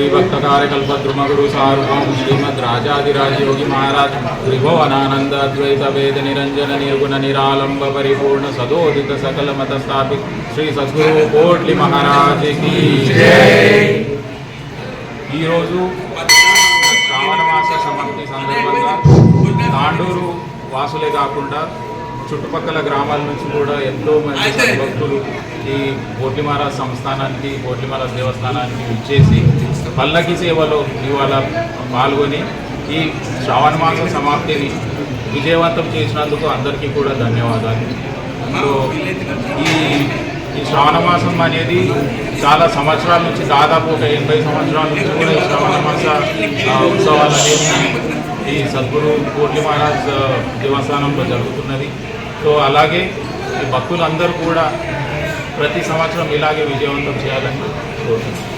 శ్రీ భక్త కార్యకల్ప ద్రుమగురు సార్వం శ్రీమద్ రాజాదిరాజ మహారాజ్ త్రిభువనానంద అద్వైత వేద నిరంజన నిర్గుణ నిరాలంబ పరిపూర్ణ సదోదిత సకల మత స్థాపిత శ్రీ సద్గురు కోట్లి మహారాజుకి ఈరోజు శ్రావణ మాస సమాప్తి సందర్భంగా తాండూరు వాసులే కాకుండా చుట్టుపక్కల గ్రామాల నుంచి కూడా ఎంతో మంది భక్తులు ఈ పోట్లిమార సంస్థానానికి పోట్లిమార దేవస్థానానికి ఇచ్చేసి పల్లకి సేవలో ఇవాళ పాల్గొని ఈ శ్రావణ మాస సమాప్తిని విజయవంతం చేసినందుకు అందరికీ కూడా ధన్యవాదాలు. సో ఈ ఈ శ్రావణ మాసం అనేది చాలా సంవత్సరాల నుంచి దాదాపు ఒక ఎనభై సంవత్సరాల నుంచి కూడా ఈ శ్రావణ మాస ఉత్సవాలు అనేది ఈ సద్గురు కోట్లి మహారాజ్ దేవస్థానంలో జరుగుతున్నది. సో అలాగే ఈ భక్తులందరూ కూడా ప్రతి సంవత్సరం ఇలాగే విజయవంతం చేయాలని కోరుతున్నాను